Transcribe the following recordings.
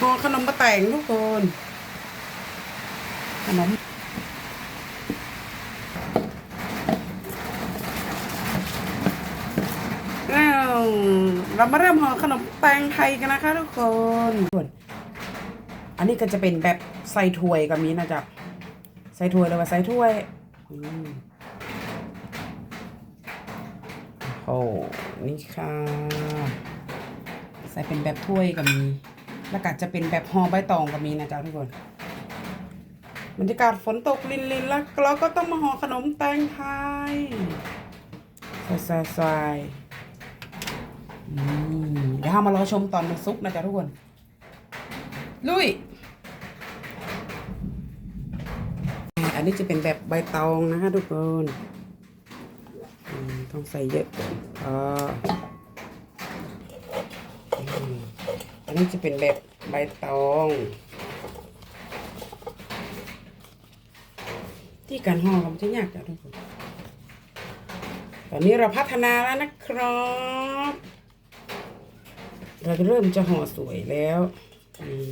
ห่อขนมปะแต่งทุกคนขนมเรามาเริ่มห่อขนมแตงไทยกันนะคะทุกคน อันนี้ก็จะเป็นแบบใส่ถ้วยก็มีนะจ๊ะ ใส่ถ้วยเลยว่าใส่ถ้วยโอ้นี่ค่ะ ใส่เป็นแบบถ้วยก็มี แล้วก็จะเป็นแบบห่อใบตองก็มีนะจ๊ะทุกคนบรรยากาศฝนตกลินลินแล้วเราก็ต้องมาห่อขนมแตงไทยใส่ใส่ใส่เดี๋ยวเรามารอชมตอนมันซุกนะจ๊ะทุกคน ลุย อันนี้จะเป็นแบบใบตองนะคะทุกคน ต้องใส่เยอะก่อนพอมอั นนี้จะเป็นแบบใบตอง ที่การห่อก็ไม่ใช่ยากจ้ะทุกคนตอนนี้เราพัฒนาแล้วนะครับ เราเริ่มจะห่อสวยแล้วนี่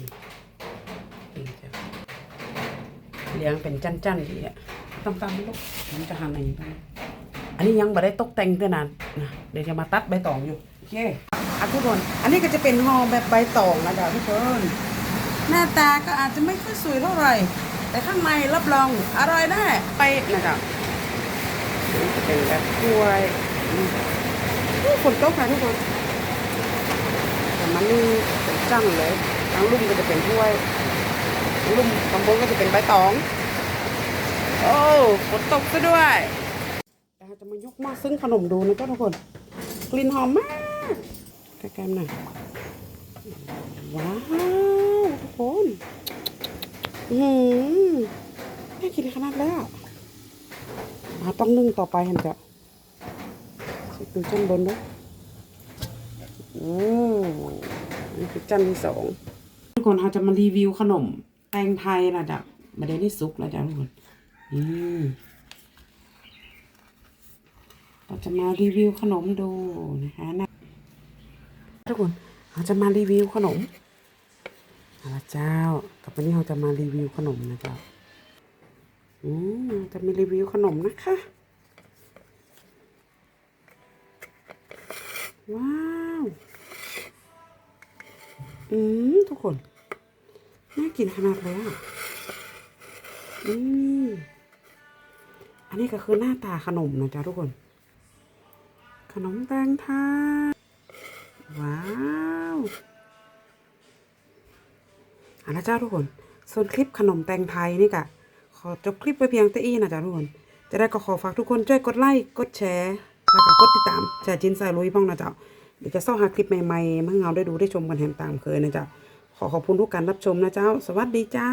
เลี้ยงเป็นจันๆดีอะตำๆลูกมันจะหันอย่างนี้ไปอันนี้ยังไม่ได้ตกแต่งด้วยนานนะเดี๋ยวจะมาตัดใบตองอยู่โอเค อะทุกคน อันนี้ก็จะเป็นห่อแบบใบตองนะจ๊ะทุกคน หน้าตาก็อาจจะไม่ค่อยสวยเท่าไหร่ แต่ข้างในรับรองอร่อยแน่ไปนะจ๊ะนี่จะเป็นแบบกล้วยอืมอู้ฝนตกค่ะทุกคนแต่มันนี่เป็นจังเลยทั้งลุ่มก็จะเป็นถ้วยลุ่มตางบนก็จะเป็นใบตอง โอ้ฝนตกซะด้วยเราจะมายกม้อซึ่งขนมดูนะจ้าทุกคน กลิ่นหอมมาก ใกล้ๆหน่อยว้าว ทุกคน อืมน่ากินขนาดแล้วมาต้องนึ่งต่อไปเห็นจ้ะดูชั้นบนด้วยโอ้อันนี้คือชั้นที่สองทุกคนเราจะมารีวิวขนมแตงไทยนะจ๊ะม่ได้ได้ซุกแล้วจ้ะทุกคนอืมเราจะมารีวิวขนมดูนะคะนะ ทุกคนเราจะมารีวิวขนมอาละเจ้ากับวันนี้เราจะมารีวิวขนมนะเจ้าอืมจะมีรีวิวขนมนะคะ ว้าวอืมทุกคน น่ากินขนาดเลยอะอืมอันนี้ก็คือหน้าตาขนมนะจ๊ะทุกคน ขนมแตงไทย ว้าวเอาละเจ้าทุกคนส่วนคลิปขนมแตงไทยนี่กะขอจบคลิปไว้เพียงแต่อี้นะจ๊ะทุกคนจะได้ก็ขอฝากทุกคนช่วยกดไลค์กดแชร์แล้วก็กดติดตามแชร์จินใส่ลุยพ้องนะจ๊ะเดี๋ยวจะซ่องหาคลิปใหม่ๆมาให้เราได้ดูได้ชมกันแหมตามเคยนะจ๊ะขอขอบคุณทุกการรับชมนะเจ้า สวัสดีเจ้า